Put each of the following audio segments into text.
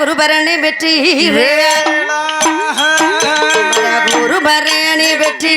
குருபரணி வெற்றி குருபரணி வெற்றி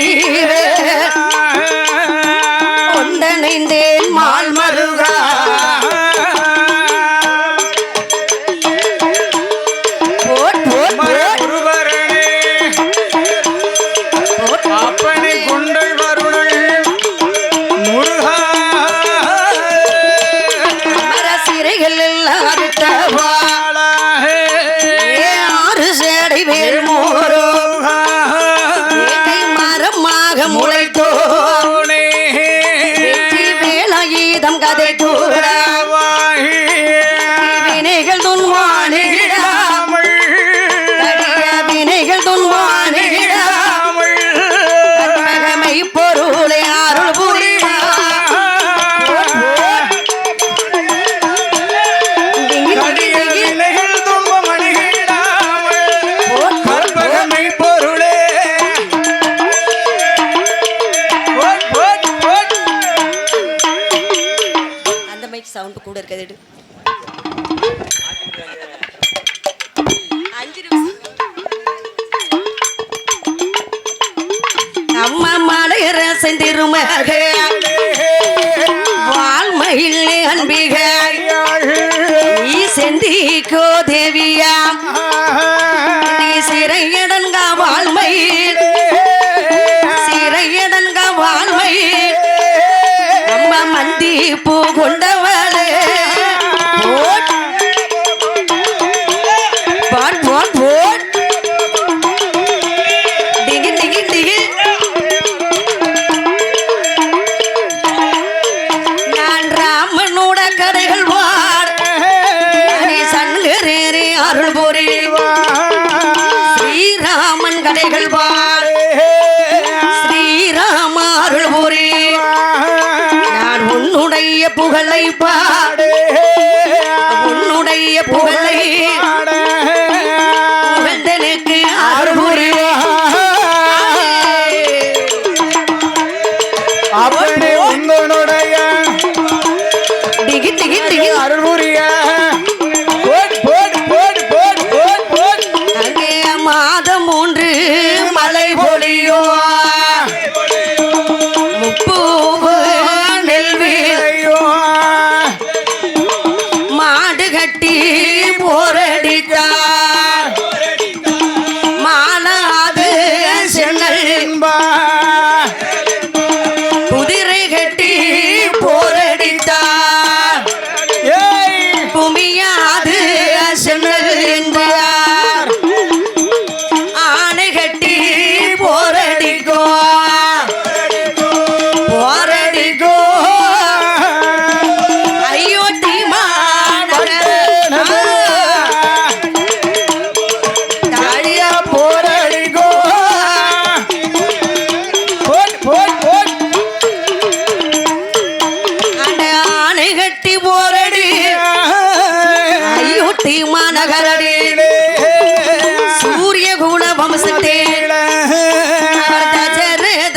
pull that இருக்குது எடு. அஞ்சு நிமிஷம். அம்மா மலையர செந்திருமக. வால்மயில் அன்பிக. நீ செந்திக்கோ தேவியாம் நீ சிறையடன்க வால்மயில். சிறையடன்க வால்மயில். அம்மா மந்தி பூ கொண்டவளே. ஸ்ரீராமன் ஸ்ரீராம அருள் நான் உன்னுடைய புகழை பார்.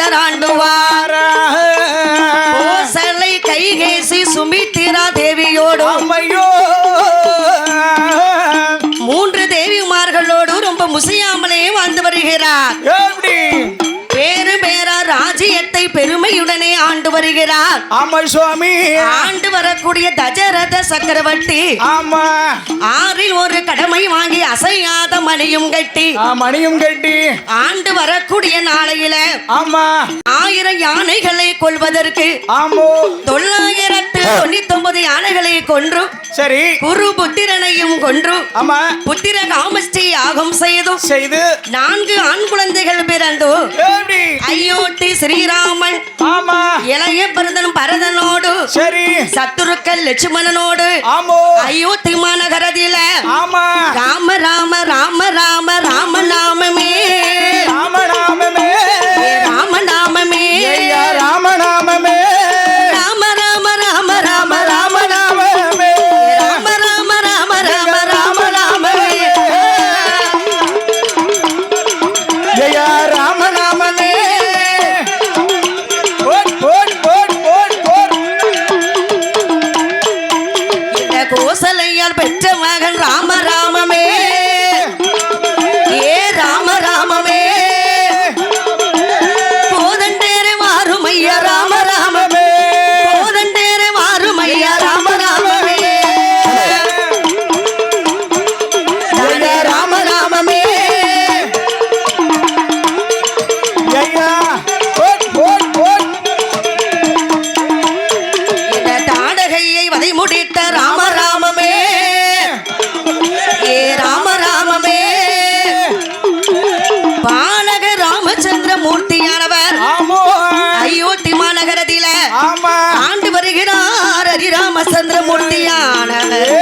தராண்டுவார் கோசலை கைகேசி சுமித்திரா தேவியோடும் அம்மையோ. மூன்று தேவிமார்களோடு ரொம்ப முசியாமலே வாழ்ந்து வருகிறார். ராஜ்யத்தை பெருமையுடனே ஆண்டு வருகிறார். ஆமா சுவாமி. ஆண்டு வரக்கூடிய தஜரத சக்கரவர்த்தி ஆமா. ஆறில் ஒரு கடமை வாங்கி அசையாத மணியும் கட்டி மணியும் கட்டி. ஆண்டு வரக்கூடிய நாளையில ஆமா. ஆயிரம் யானைகளை கொள்வதற்கு ஆமோ. தொள்ளாயிரத்து தொண்ணூத்தி ஒன்பது யானைகளை கொன்று சரி. குரு புத்திரனையும் கொன்று ஆமா. புத்திர காமஸ்ரீ யாகம் செய்தும். செய்து. நான்கு ஆண் குழந்தைகள் பிறந்து எப்படி ஐயோட்டி ஸ்ரீராமன். ஆமா. இளைய பரதன் பரதனோடு. சரி. சத்துருக்கள் லட்சுமணனோடு. ஆமோ. அயோத்தி மாநகரத்தில ஆமா. ராம ராம ராம ராம ராம நாமமே. ஆண்டு வருகிறார் ஹரிராமச்சந்திர மூர்த்தியானவர்